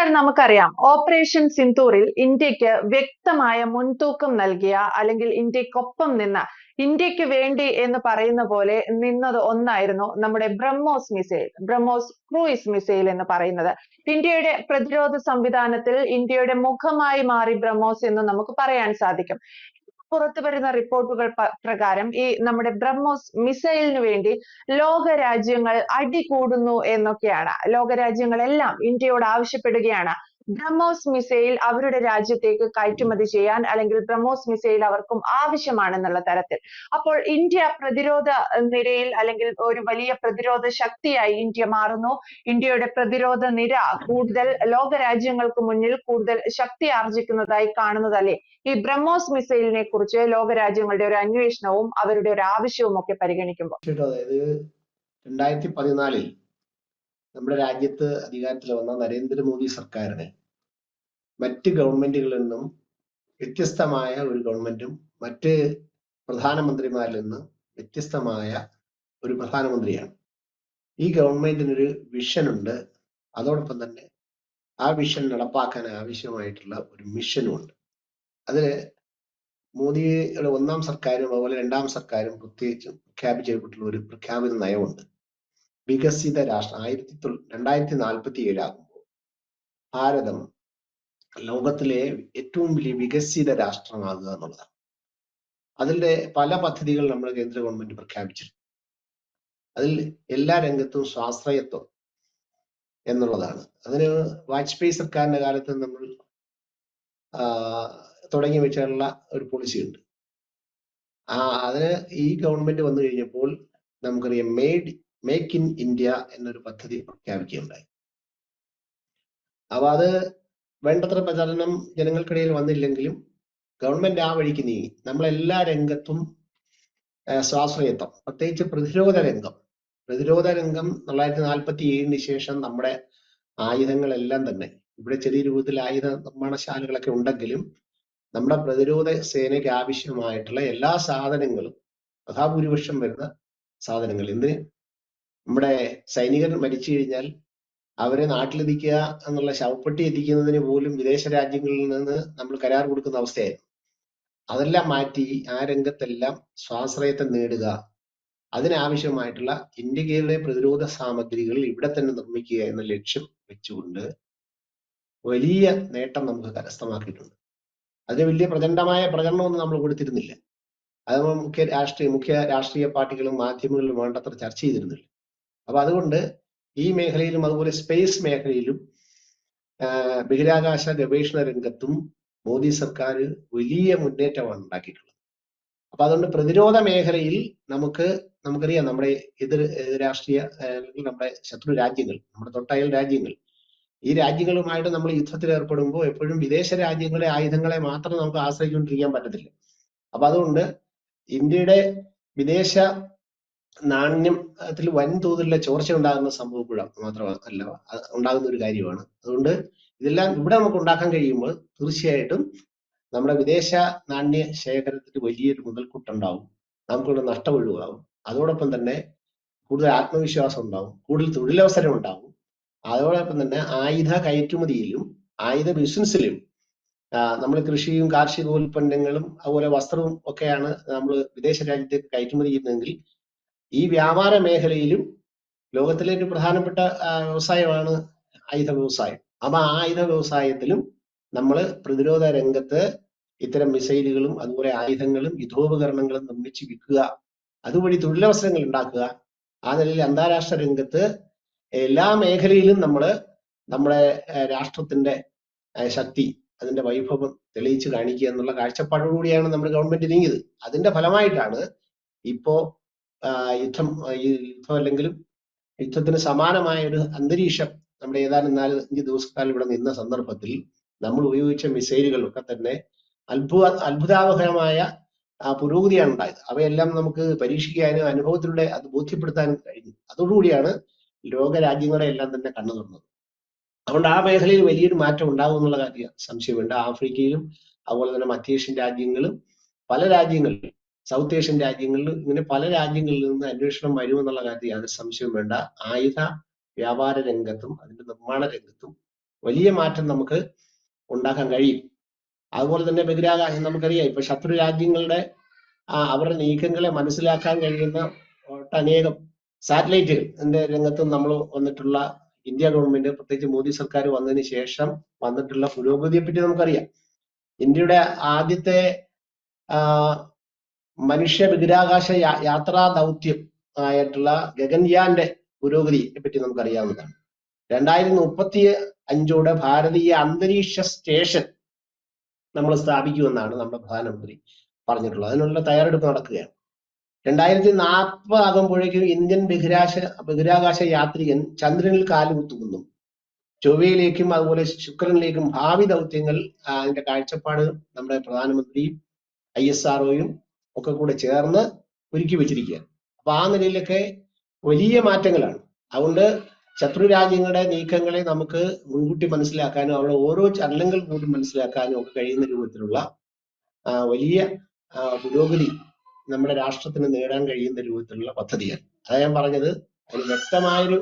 നമസ്കാരം നമുക്കറിയാം. ഓപ്പറേഷൻ സിന്ദൂറിൽ ഇന്ത്യയ്ക്ക് വ്യക്തമായ മുൻതൂക്കം നൽകിയ അല്ലെങ്കിൽ ഇന്ത്യക്കൊപ്പം നിന്ന ഇന്ത്യയ്ക്ക് വേണ്ടി എന്ന് പറയുന്ന പോലെ നിന്നത് ഒന്നായിരുന്നു നമ്മുടെ BrahMos missile BrahMos cruise missile എന്ന് പറയുന്നത്. ഇന്ത്യയുടെ പ്രതിരോധ സംവിധാനത്തിൽ ഇന്ത്യയുടെ മുഖമായി മാറി ബ്രഹ്മോസ് എന്ന് നമുക്ക് പറയാൻ സാധിക്കും. പുറത്തു വരുന്ന റിപ്പോർട്ടുകൾ പ്രകാരം ഈ നമ്മുടെ ബ്രഹ്മോസ് മിസൈലിന് വേണ്ടി ലോക രാജ്യങ്ങൾ അടികൂടുന്നു എന്നൊക്കെയാണ്. ലോക രാജ്യങ്ങളെല്ലാം ഇന്ത്യയോട് ആവശ്യപ്പെടുകയാണ്. ബ്രഹ്മോസ് മിസൈൽ അവരുടെ രാജ്യത്തേക്ക് കയറ്റുമതി ചെയ്യാൻ അല്ലെങ്കിൽ ബ്രഹ്മോസ് മിസൈൽ അവർക്കും ആവശ്യമാണെന്നുള്ള തരത്തിൽ. അപ്പോൾ ഇന്ത്യ പ്രതിരോധ നിരയിൽ അല്ലെങ്കിൽ ഒരു വലിയ പ്രതിരോധ ശക്തിയായി ഇന്ത്യ മാറുന്നു. ഇന്ത്യയുടെ പ്രതിരോധ നിര കൂടുതൽ ലോക രാജ്യങ്ങൾക്ക് മുന്നിൽ കൂടുതൽ ശക്തി ആർജിക്കുന്നതായി കാണുന്നതല്ലേ? ഈ ബ്രഹ്മോസ് മിസൈലിനെ കുറിച്ച് ലോക രാജ്യങ്ങളുടെ ഒരു അന്വേഷണവും അവരുടെ ഒരു ആവശ്യവും ഒക്കെ പരിഗണിക്കുമ്പോൾ. അതായത് രണ്ടായിരത്തി പതിനാലിൽ നമ്മുടെ രാജ്യത്ത് അധികാരത്തിൽ വന്ന നരേന്ദ്രമോദി സർക്കാരിന് മറ്റ് ഗവൺമെന്റുകളിൽ നിന്നും വ്യത്യസ്തമായ ഒരു ഗവൺമെന്റും മറ്റ് പ്രധാനമന്ത്രിമാരിൽ നിന്ന് വ്യത്യസ്തമായ ഒരു പ്രധാനമന്ത്രിയാണ്. ഈ ഗവൺമെന്റിനൊരു വിഷൻ ഉണ്ട്. അതോടൊപ്പം തന്നെ ആ വിഷൻ നടപ്പാക്കാൻ ആവശ്യമായിട്ടുള്ള ഒരു മിഷനും ഉണ്ട്. അതിന് മോദിയുടെ ഒന്നാം സർക്കാരും അതുപോലെ രണ്ടാം സർക്കാരും പ്രത്യേകിച്ചും പ്രഖ്യാപിച്ചിട്ടുള്ള ഒരു പ്രഖ്യാപിത നയമുണ്ട്. വികസിത രാഷ്ട്രം ആയിരത്തി രണ്ടായിരത്തി നാൽപ്പത്തി ഏഴാകുമ്പോൾ ഭാരതം ലോകത്തിലെ ഏറ്റവും വലിയ വികസിത രാഷ്ട്രമാകുക എന്നുള്ളതാണ്. അതിന്റെ പല പദ്ധതികൾ നമ്മുടെ കേന്ദ്ര ഗവൺമെന്റ് പ്രഖ്യാപിച്ചിരുന്നു അതിൽ എല്ലാ രംഗത്തും സ്വാശ്രയത്വം എന്നുള്ളതാണ്. അതിന് വാജ്പേയി സർക്കാരിന്റെ കാലത്ത് നമ്മൾ തുടങ്ങി വെച്ചിട്ടുള്ള ഒരു പോളിസി ഉണ്ട്. ആ അതിന് ഈ ഗവൺമെന്റ് വന്നു കഴിഞ്ഞപ്പോൾ നമുക്കറിയാം മെയ്ഡ് മേക്ക് ഇൻ ഇന്ത്യ എന്നൊരു പദ്ധതി പ്രഖ്യാപിക്കുകയുണ്ടായി. അപ്പൊ അത് വേണ്ടത്ര പ്രചാരണം ജനങ്ങൾക്കിടയിൽ വന്നില്ലെങ്കിലും ഗവൺമെന്റ് ആ വഴിക്ക് നീങ്ങി. നമ്മളെല്ലാ രംഗത്തും സ്വാശ്രയത്വം പ്രത്യേകിച്ച് പ്രതിരോധ രംഗം. പ്രതിരോധ രംഗം തൊള്ളായിരത്തി നാൽപ്പത്തി ഏഴിന് ശേഷം നമ്മുടെ ആയുധങ്ങളെല്ലാം തന്നെ ഇവിടെ ചെറിയ രൂപത്തിൽ ആയുധ നിർമ്മാണശാലകളൊക്കെ ഉണ്ടെങ്കിലും നമ്മുടെ പ്രതിരോധ സേനയ്ക്ക് ആവശ്യമായിട്ടുള്ള എല്ലാ സാധനങ്ങളും മഹാഭൂരിപക്ഷം വരുന്ന സാധനങ്ങൾ. എന്തിന്? നമ്മുടെ സൈനികർ മരിച്ചു കഴിഞ്ഞാൽ അവരെ നാട്ടിലെത്തിക്കുക എന്നുള്ള ശവപ്പെട്ടി എത്തിക്കുന്നതിന് പോലും വിദേശ രാജ്യങ്ങളിൽ നിന്ന് നമ്മൾ കരാർ കൊടുക്കുന്ന അവസ്ഥയായിരുന്നു. അതെല്ലാം മാറ്റി ആ രംഗത്തെല്ലാം സ്വാശ്രയത്വം നേടുക അതിനാവശ്യമായിട്ടുള്ള ഇന്ത്യയുടെ പ്രതിരോധ സാമഗ്രികൾ ഇവിടെ തന്നെ നിർമ്മിക്കുക എന്ന ലക്ഷ്യം വെച്ചുകൊണ്ട് വലിയ നേട്ടം നമുക്ക് കരസ്ഥമാക്കിയിട്ടുണ്ട്. അതിന് വലിയ പ്രചണ്ഡമായ പ്രചരണമൊന്നും നമ്മൾ കൊടുത്തിരുന്നില്ല. അത് മുഖ്യ രാഷ്ട്രീയ മുഖ്യ രാഷ്ട്രീയ പാർട്ടികളും മാധ്യമങ്ങളിലും വേണ്ടത്ര ചർച്ച ചെയ്തിരുന്നില്ല. അപ്പൊ അതുകൊണ്ട് ഈ മേഖലയിലും അതുപോലെ സ്പേസ് മേഖലയിലും ബഹിരാകാശ ഗവേഷണ രംഗത്തും മോദി സർക്കാർ വലിയ മുന്നേറ്റമാണ് ഉണ്ടാക്കിയിട്ടുള്ളത്. അപ്പൊ അതുകൊണ്ട് പ്രതിരോധ മേഖലയിൽ നമുക്ക് നമുക്കറിയാം നമ്മുടെ എതിർ രാഷ്ട്രീയ അല്ലെങ്കിൽ നമ്മുടെ ശത്രു രാജ്യങ്ങൾ നമ്മുടെ തൊട്ടയൽ രാജ്യങ്ങൾ ഈ രാജ്യങ്ങളുമായിട്ട് നമ്മൾ യുദ്ധത്തിൽ ഏർപ്പെടുമ്പോൾ എപ്പോഴും വിദേശ രാജ്യങ്ങളെ ആയുധങ്ങളെ മാത്രം നമുക്ക് ആശ്രയിച്ചുകൊണ്ടിരിക്കാൻ പറ്റത്തില്ല. അപ്പൊ അതുകൊണ്ട് ഇന്ത്യയുടെ വിദേശ നാണ്യത്തിൽ വൻതോതിലുള്ള ചോർച്ച ഉണ്ടാകുന്ന സംഭവം കൂടെ മാത്രമല്ല ഉണ്ടാകുന്ന ഒരു കാര്യമാണ്. അതുകൊണ്ട് ഇതെല്ലാം ഇവിടെ നമുക്ക് ഉണ്ടാക്കാൻ കഴിയുമ്പോൾ തീർച്ചയായിട്ടും നമ്മുടെ വിദേശ നാണ്യ ശേഖരത്തിന് വലിയൊരു മുതൽക്കൂട്ടുണ്ടാവും. നമുക്കിവിടെ നഷ്ടം ഒഴിവാകും അതോടൊപ്പം തന്നെ കൂടുതൽ ആത്മവിശ്വാസം ഉണ്ടാവും. കൂടുതൽ തൊഴിലവസരം ഉണ്ടാവും. അതോടൊപ്പം തന്നെ ആയുധ കയറ്റുമതിയിലും ആയുധ ബിസിനസ്സിലും നമ്മൾ കൃഷിയും കാർഷിക ഉൽപ്പന്നങ്ങളും അതുപോലെ വസ്ത്രവും ഒക്കെയാണ് നമ്മൾ വിദേശ രാജ്യത്തേക്ക് കയറ്റുമതി ചെയ്യുന്നതെങ്കിൽ ഈ വ്യാപാര മേഖലയിലും ലോകത്തിലെ ഒരു പ്രധാനപ്പെട്ട വ്യവസായമാണ് ആയുധ വ്യവസായം. അപ്പൊ ആ ആയുധ വ്യവസായത്തിലും നമ്മൾ പ്രതിരോധ രംഗത്ത് ഇത്തരം മിസൈലുകളും അതുപോലെ ആയുധങ്ങളും യുദ്ധോപകരണങ്ങളും നിർമ്മിച്ച് വിൽക്കുക അതുവഴി തൊഴിലവസരങ്ങൾ ഉണ്ടാക്കുക ആ നിലയിൽ അന്താരാഷ്ട്ര രംഗത്ത് എല്ലാ മേഖലയിലും നമ്മൾ നമ്മുടെ രാഷ്ട്രത്തിന്റെ ശക്തി അതിന്റെ വൈഭവം തെളിയിച്ചു കാണിക്കുക എന്നുള്ള കാഴ്ചപ്പാടോടുകൂടിയാണ് നമ്മുടെ ഗവൺമെന്റ് നീങ്ങിയത്. അതിന്റെ ഫലമായിട്ടാണ് ഇപ്പോ യുദ്ധം യുദ്ധം അല്ലെങ്കിലും യുദ്ധത്തിന് സമാനമായ ഒരു അന്തരീക്ഷം നമ്മുടെ ഏതാനും നാല് അഞ്ച് ദിവസക്കാലം ഇവിടെ നിന്ന സന്ദർഭത്തിൽ നമ്മൾ ഉപയോഗിച്ച മിസൈലുകൾ ഒക്കെ തന്നെ അത്ഭുത അത്ഭുതാവഹമായ പുരോഗതിയാണ് ഉണ്ടായത്. അവയെല്ലാം നമുക്ക് പരീക്ഷിക്കാനും അനുഭവത്തിലൂടെ അത് ബോധ്യപ്പെടുത്താനും കഴിഞ്ഞു. അതോടുകൂടിയാണ് ലോക രാജ്യങ്ങളെ എല്ലാം തന്നെ കണ്ണു തുറന്നത്. അതുകൊണ്ട് ആ മേഖലയിൽ വലിയൊരു മാറ്റം ഉണ്ടാകും എന്നുള്ള കാര്യം സംശയമുണ്ട്. ആഫ്രിക്കയിലും അതുപോലെ തന്നെ മധ്യേഷ്യൻ രാജ്യങ്ങളും പല രാജ്യങ്ങളിലും സൗത്ത് ഏഷ്യൻ രാജ്യങ്ങളിൽ ഇങ്ങനെ പല രാജ്യങ്ങളിൽ നിന്ന് അന്വേഷണം വരുമെന്നുള്ള കാര്യത്തിൽ യാതൊരു സംശയവും വേണ്ട. ആയുധ വ്യാപാര രംഗത്തും അതിന്റെ നിർമ്മാണ രംഗത്തും വലിയ മാറ്റം നമുക്ക് ഉണ്ടാക്കാൻ കഴിയും. അതുപോലെ തന്നെ ബഹിരാകാശം നമുക്കറിയാം. ഇപ്പൊ ശത്രു രാജ്യങ്ങളുടെ അവരുടെ നീക്കങ്ങളെ മനസ്സിലാക്കാൻ കഴിയുന്ന ഒട്ടനേകം സാറ്റലൈറ്റുകൾ രംഗത്തും നമ്മൾ വന്നിട്ടുള്ള ഇന്ത്യ ഗവൺമെന്റ് പ്രത്യേകിച്ച് മോദി സർക്കാർ വന്നതിന് ശേഷം വന്നിട്ടുള്ള പുരോഗതിയെ പറ്റി നമുക്കറിയാം. ഇന്ത്യയുടെ ആദ്യത്തെ മനുഷ്യ ബഹിരാകാശ യാത്രാ ദൗത്യം ആയിട്ടുള്ള ഗഗൻയാന്റെ പുരോഗതിയെ പറ്റി നമുക്കറിയാവുന്നതാണ്. രണ്ടായിരത്തി മുപ്പത്തി അഞ്ചോടെ ഭാരതീയ അന്തരീക്ഷ സ്റ്റേഷൻ നമ്മൾ സ്ഥാപിക്കുമെന്നാണ് നമ്മുടെ പ്രധാനമന്ത്രി പറഞ്ഞിട്ടുള്ളത്. അതിനുള്ള തയ്യാറെടുപ്പ് നടക്കുകയാണ്. രണ്ടായിരത്തി നാൽപ്പത് ആകുമ്പോഴേക്കും ഇന്ത്യൻ ബഹിരാശ ബഹിരാകാശ യാത്രികൻ ചന്ദ്രനിൽ കാലുകുത്തുന്നു ചൊവ്വയിലേക്കും അതുപോലെ ശുക്രനിലേക്കും ഭാവി ദൗത്യങ്ങൾ അതിന്റെ കാഴ്ചപ്പാട് നമ്മുടെ പ്രധാനമന്ത്രിയും ഐ എസ് ആർഒയും ഒക്കെ കൂടെ ചേർന്ന് ഒരുക്കി വെച്ചിരിക്കുക. അപ്പൊ ആ നിലയിലൊക്കെ വലിയ മാറ്റങ്ങളാണ്. അതുകൊണ്ട് ശത്രു രാജ്യങ്ങളുടെ നീക്കങ്ങളെ നമുക്ക് മുൻകൂട്ടി മനസ്സിലാക്കാനും അവരുടെ ഓരോ ചലനങ്ങൾ കൂടി മനസ്സിലാക്കാനും ഒക്കെ കഴിയുന്ന രൂപത്തിലുള്ള വലിയ പുരോഗതി നമ്മുടെ രാഷ്ട്രത്തിന് നേടാൻ കഴിയുന്ന രൂപത്തിലുള്ള പദ്ധതിയാണ്. അതാ ഞാൻ പറഞ്ഞത്. അതിന് വ്യക്തമായൊരു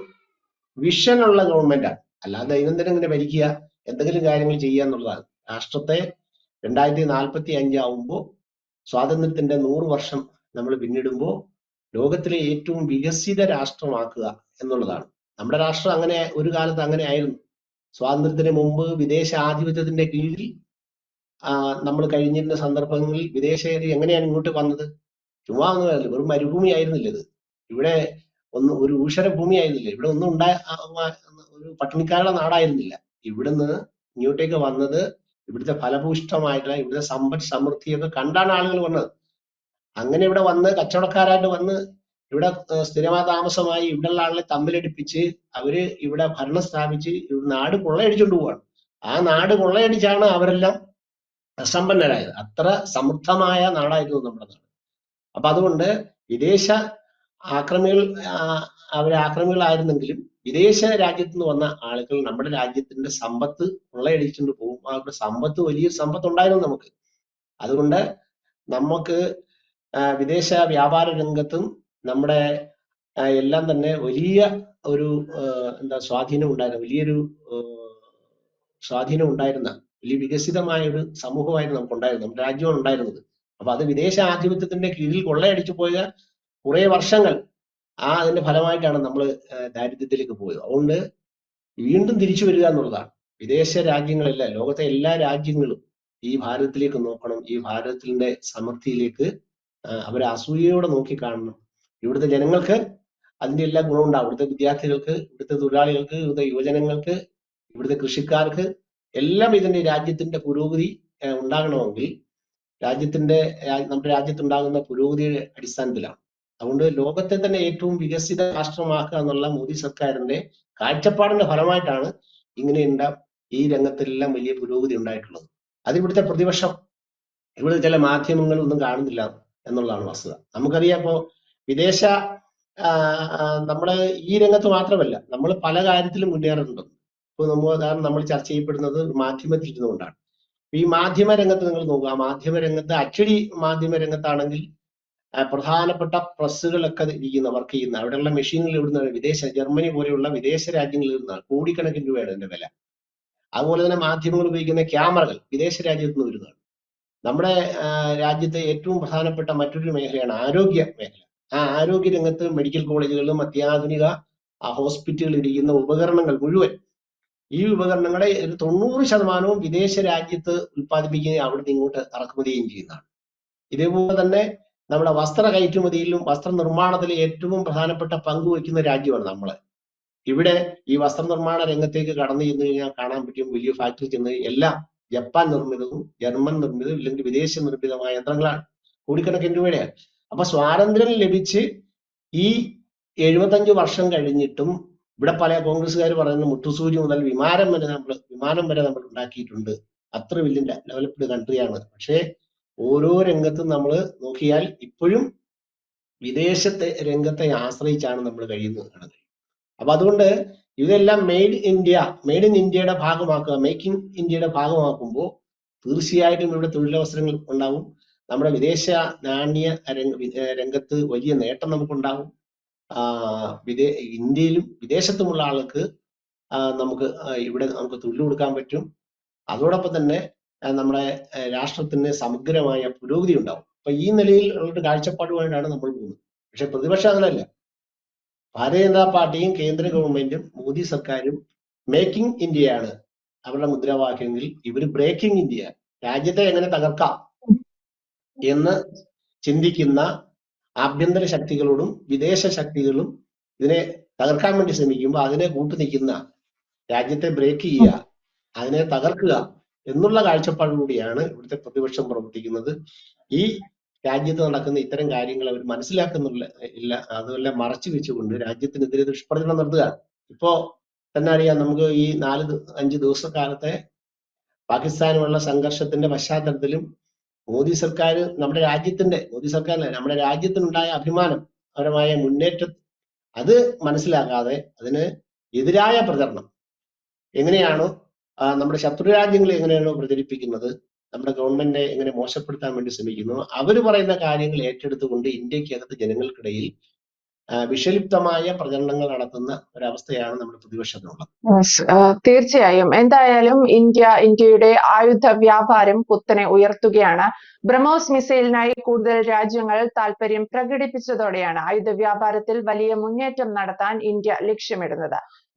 വിഷനുള്ള ഗവൺമെന്റാണ് അല്ലാതെ ദൈനംദിനം ഇങ്ങനെ ഭരിക്കുക എന്തെങ്കിലും കാര്യങ്ങൾ ചെയ്യുക എന്നുള്ളതാണ്. രാഷ്ട്രത്തെ രണ്ടായിരത്തി നാൽപ്പത്തി അഞ്ചാവുമ്പോൾ സ്വാതന്ത്ര്യത്തിന്റെ നൂറ് വർഷം നമ്മൾ പിന്നിടുമ്പോൾ ലോകത്തിലെ ഏറ്റവും വികസിത രാഷ്ട്രമാക്കുക എന്നുള്ളതാണ്. നമ്മുടെ രാഷ്ട്രം അങ്ങനെ ഒരു കാലത്ത് അങ്ങനെ ആയിരുന്നു. സ്വാതന്ത്ര്യത്തിന് മുമ്പ് വിദേശ ആധിപത്യത്തിന്റെ കീഴിൽ നമ്മൾ കഴിഞ്ഞിരുന്ന സന്ദർഭങ്ങളിൽ വിദേശീയർ എങ്ങനെയാണ് ഇങ്ങോട്ട് വന്നത്? ചുമ്മാ ഒന്നും അല്ല വെറും മരുഭൂമി ആയിരുന്നില്ല ഇത്. ഇവിടെ ഒന്ന് ഒരു ഭൂമി ആയിരുന്നില്ല ഇവിടെ ഒന്നും ഉണ്ടായ ഒരു പട്ടിണിക്കാരുടെ നാടായിരുന്നില്ല. ഇവിടുന്ന് ഇങ്ങോട്ടേക്ക് വന്നത് ഇവിടുത്തെ ഫലഭൂഷ്ടമായിട്ടുള്ള ഇവിടുത്തെ സമ്പദ് സമൃദ്ധിയൊക്കെ കണ്ടാണ് ആളുകൾ വന്നത്. അങ്ങനെ ഇവിടെ വന്ന് കച്ചവടക്കാരായിട്ട് വന്ന് ഇവിടെ സ്ഥിരമായ താമസമായി ഇവിടെയുള്ള ആളുകളെ തമ്മിലടിപ്പിച്ച് അവർ ഇവിടെ ഭരണം സ്ഥാപിച്ച് ഇവിടെ നാട് കൊള്ളയടിച്ചുകൊണ്ട് പോവാണ്. ആ നാട് കൊള്ളയടിച്ചാണ് അവരെല്ലാം സമ്പന്നരായത് അത്ര സമൃദ്ധമായ നാടായിരുന്നു നമ്മുടെ നാട്. അപ്പൊ അതുകൊണ്ട് വിദേശ ആക്രമികൾ അവർ ആക്രമികളായിരുന്നെങ്കിലും വിദേശ രാജ്യത്ത് നിന്ന് വന്ന ആളുകൾ നമ്മുടെ രാജ്യത്തിന്റെ സമ്പത്ത് കൊള്ളയടിച്ചുകൊണ്ട് പോകും. അവരുടെ സമ്പത്ത് വലിയ സമ്പത്ത് ഉണ്ടായിരുന്നു നമുക്ക്. അതുകൊണ്ട് നമുക്ക് വിദേശ വ്യാപാര രംഗത്തും നമ്മുടെ എല്ലാം തന്നെ വലിയ ഒരു എന്താ സ്വാധീനം ഉണ്ടായിരുന്ന. വലിയൊരു സ്വാധീനം ഉണ്ടായിരുന്ന വലിയ വികസിതമായ ഒരു സമൂഹമായിരുന്നു നമുക്ക് ഉണ്ടായിരുന്നത് നമ്മുടെ രാജ്യമാണ് ഉണ്ടായിരുന്നത്. അപ്പൊ അത് വിദേശ ആധിപത്യത്തിന്റെ കീഴിൽ കൊള്ളയടിച്ചു പോയ കുറെ വർഷങ്ങൾ ആ അതിന്റെ ഫലമായിട്ടാണ് നമ്മൾ ദാരിദ്ര്യത്തിലേക്ക് പോയത്. അതുകൊണ്ട് വീണ്ടും തിരിച്ചു വരിക എന്നുള്ളതാണ്. വിദേശ രാജ്യങ്ങളല്ല ലോകത്തെ എല്ലാ രാജ്യങ്ങളും ഈ ഭാരതത്തിലേക്ക് നോക്കണം ഈ ഭാരതത്തിന്റെ സമൃദ്ധിയിലേക്ക് അവർ അസൂയയോടെ നോക്കിക്കാണണം ഇവിടുത്തെ ജനങ്ങൾക്ക് അതിന്റെ എല്ലാ ഗുണവും ഉണ്ടാവും ഇവിടുത്തെ വിദ്യാർത്ഥികൾക്ക് ഇവിടുത്തെ തൊഴിലാളികൾക്ക് ഇവിടുത്തെ യുവജനങ്ങൾക്ക് ഇവിടുത്തെ കൃഷിക്കാർക്ക് എല്ലാം ഇതിന്റെ രാജ്യത്തിന്റെ പുരോഗതി ഉണ്ടാകണമെങ്കിൽ രാജ്യത്തിന്റെ നമ്മുടെ രാജ്യത്തുണ്ടാകുന്ന പുരോഗതിയുടെ അടിസ്ഥാനത്തിലാണ്. അതുകൊണ്ട് ലോകത്തെ തന്നെ ഏറ്റവും വികസിത രാഷ്ട്രമാക്കുക എന്നുള്ള മോദി സർക്കാരിന്റെ കാഴ്ചപ്പാടിന്റെ ഫലമായിട്ടാണ് ഇങ്ങനെയുള്ള ഈ രംഗത്തെല്ലാം വലിയ പുരോഗതി ഉണ്ടായിട്ടുള്ളത്. അത് ഇവിടുത്തെ പ്രതിപക്ഷം ഇവിടുത്തെ ചില മാധ്യമങ്ങൾ ഒന്നും കാണുന്നില്ല എന്നുള്ളതാണ് വസ്തുത. നമുക്കറിയാം ഇപ്പോ വിദേശ നമ്മൾ ഈ രംഗത്ത് മാത്രമല്ല നമ്മൾ പല കാര്യത്തിലും മുന്നേറുന്നുണ്ട്. ഇപ്പൊ നമ്മൾ ഉദാഹരണം നമ്മൾ ചർച്ച ചെയ്യപ്പെടുന്നത് മാധ്യമത്തിൽ ഇരുന്നുകൊണ്ടാണ് ഈ മാധ്യമ രംഗത്ത് നിങ്ങൾ നോക്കുക മാധ്യമ രംഗത്ത് അച്ചടി മാധ്യമ രംഗത്താണെങ്കിൽ പ്രധാനപ്പെട്ട പ്രസ്സുകളൊക്കെ ഇരിക്കുന്ന വർക്ക് ചെയ്യുന്ന അവിടെയുള്ള മെഷീനുകൾ ഇവിടുന്ന് വിദേശ ജർമ്മനി പോലെയുള്ള വിദേശ രാജ്യങ്ങളിൽ നിന്നാണ് കോടിക്കണക്കിന് രൂപയാണ് ഇതിന്റെ വില. അതുപോലെ തന്നെ മാധ്യമങ്ങൾ ഉപയോഗിക്കുന്ന ക്യാമറകൾ വിദേശ രാജ്യത്ത് നിന്ന് വരുന്നതാണ്. നമ്മുടെ രാജ്യത്തെ ഏറ്റവും പ്രധാനപ്പെട്ട മറ്റൊരു മേഖലയാണ് ആരോഗ്യ മേഖല. ആ ആരോഗ്യ രംഗത്ത് മെഡിക്കൽ കോളേജുകളിലും അത്യാധുനിക ഹോസ്പിറ്റലുകളിൽ ഇരിക്കുന്ന ഉപകരണങ്ങൾ മുഴുവൻ ഈ ഉപകരണങ്ങളെ ഒരു തൊണ്ണൂറ് ശതമാനവും വിദേശ രാജ്യത്ത് ഉൽപ്പാദിപ്പിക്കുകയും അവിടുന്ന് ഇങ്ങോട്ട് ഇറക്കുമതിയും ചെയ്യുന്നതാണ്. ഇതേപോലെ തന്നെ നമ്മുടെ വസ്ത്ര കയറ്റുമതിയിലും വസ്ത്ര നിർമ്മാണത്തിലും ഏറ്റവും പ്രധാനപ്പെട്ട പങ്ക് വഹിക്കുന്ന രാജ്യമാണ് നമ്മൾ ഇവിടെ ഈ വസ്ത്ര നിർമ്മാണ രംഗത്തേക്ക് കടന്നു ചെന്ന് കഴിഞ്ഞാൽ കാണാൻ പറ്റും വലിയ ഫാക്ടറി ചെന്ന് എല്ലാം ജപ്പാൻ നിർമ്മിതവും ജർമ്മൻ നിർമ്മിതവും ഇല്ലെങ്കിൽ വിദേശ നിർമ്മിതമായ യന്ത്രങ്ങളാണ്. കോടിക്കണക്കിന് രൂപയുടെയാണ് അപ്പൊ സ്വാതന്ത്ര്യം ലഭിച്ച് ഈ എഴുപത്തഞ്ച് വർഷം കഴിഞ്ഞിട്ടും ഇവിടെ പല കോൺഗ്രസ്സുകാർ പറയുന്ന മുട്ടുസൂര്യ മുതൽ വിമാനം വരെ നമ്മൾ വിമാനം വരെ നമ്മൾ ഉണ്ടാക്കിയിട്ടുണ്ട്. അത്ര വലിയ ഡെവലപ്ഡ് കൺട്രിയാണ് പക്ഷേ ഓരോ രംഗത്തും നമ്മൾ നോക്കിയാൽ ഇപ്പോഴും വിദേശത്തെ രംഗത്തെ ആശ്രയിച്ചാണ് നമ്മൾ കഴിയുന്നത് അപ്പൊ അതുകൊണ്ട് ഇതെല്ലാം മെയ്ഡ് ഇന്ത്യ മെയ്ഡ് ഇൻ ഇന്ത്യയുടെ ഭാഗമാക്കുക മേക്കിംഗ് ഇന്ത്യയുടെ ഭാഗമാക്കുമ്പോൾ തീർച്ചയായിട്ടും ഇവിടെ തൊഴിലവസരങ്ങൾ ഉണ്ടാവും. നമ്മുടെ വിദേശ നാണ്യ രംഗ രംഗത്ത് വലിയ നേട്ടം നമുക്കുണ്ടാകും വിദേ ഇന്ത്യയിലും വിദേശത്തുമുള്ള ആൾക്ക് നമുക്ക് ഇവിടെ നമുക്ക് തൊഴിൽ കൊടുക്കാൻ പറ്റും. അതോടൊപ്പം തന്നെ നമ്മുടെ രാഷ്ട്രത്തിന് സമഗ്രമായ പുരോഗതി ഉണ്ടാവും. അപ്പൊ ഈ നിലയിൽ ഉള്ളൊരു കാഴ്ചപ്പാടുമായിട്ടാണ് നമ്മൾ പോകുന്നത്. പക്ഷെ പ്രതിപക്ഷം അങ്ങനല്ല ഭാരതീയ ജനതാ പാർട്ടിയും കേന്ദ്ര ഗവൺമെന്റും മോദി സർക്കാരും മേക്കിംഗ് ഇന്ത്യയാണ് അവരുടെ മുദ്രാവാക്യങ്ങളിൽ ഇവർ ബ്രേക്കിംഗ് ഇന്ത്യ രാജ്യത്തെ എങ്ങനെ തകർക്കാം എന്ന് ചിന്തിക്കുന്ന ആഭ്യന്തര ശക്തികളോടും വിദേശ ശക്തികളും ഇതിനെ തകർക്കാൻ വേണ്ടി ശ്രമിക്കുമ്പോൾ അതിനെ കൂട്ടു നിൽക്കുന്ന രാജ്യത്തെ ബ്രേക്ക് ചെയ്യുക അതിനെ തകർക്കുക എന്നുള്ള കാഴ്ചപ്പാടിലൂടെയാണ് ഇവിടുത്തെ പ്രതിപക്ഷം പ്രവർത്തിക്കുന്നത്. ഈ രാജ്യത്ത് നടക്കുന്ന ഇത്തരം കാര്യങ്ങൾ അവർ മനസ്സിലാക്കുന്നില്ല ഇല്ല. അതുമല്ല മറച്ചു വെച്ചുകൊണ്ട് രാജ്യത്തിനെതിരെ ദുഷ്പ്രചരണം നടത്തുക. ഇപ്പോ തന്നെ അറിയാം നമുക്ക് ഈ നാല് അഞ്ച് ദിവസക്കാലത്തെ പാകിസ്ഥാനുമുള്ള സംഘർഷത്തിന്റെ പശ്ചാത്തലത്തിലും മോദി സർക്കാർ നമ്മുടെ രാജ്യത്തിന്റെ മോദി സർക്കാരിലെ നമ്മുടെ രാജ്യത്തിനുണ്ടായ അഭിമാനം പരമായ മുന്നേറ്റം അത് മനസ്സിലാക്കാതെ അതിന് എതിരായ പ്രചരണം. എങ്ങനെയാണോ നമ്മുടെ ശത്രു രാജ്യങ്ങളെ എങ്ങനെയാണോ പ്രചരിപ്പിക്കുന്നത് നമ്മുടെ ഗവൺമെന്റിനെ എങ്ങനെ മോശപ്പെടുത്താൻ വേണ്ടി ശ്രമിക്കുന്നു അവർ പറയുന്ന കാര്യങ്ങൾ ഏറ്റെടുത്തുകൊണ്ട് ഇന്ത്യക്കകത്ത് ജനങ്ങൾക്കിടയിൽ വിഷലിപ്തമായ പ്രചരണങ്ങൾ നടത്തുന്ന ഒരവസ്ഥയാണ് നമ്മുടെ പ്രതിപക്ഷത്തിനുള്ളത്. തീർച്ചയായും. എന്തായാലും ഇന്ത്യ ഇന്ത്യയുടെ ആയുധ വ്യാപാരം കുത്തനെ ഉയർത്തുകയാണ്. ബ്രഹ്മോസ് മിസൈലിനായി കൂടുതൽ രാജ്യങ്ങൾ താൽപര്യം പ്രകടിപ്പിച്ചതോടെയാണ് ആയുധ വ്യാപാരത്തിൽ വലിയ മുന്നേറ്റം നടത്താൻ ഇന്ത്യ ലക്ഷ്യമിടുന്നത്.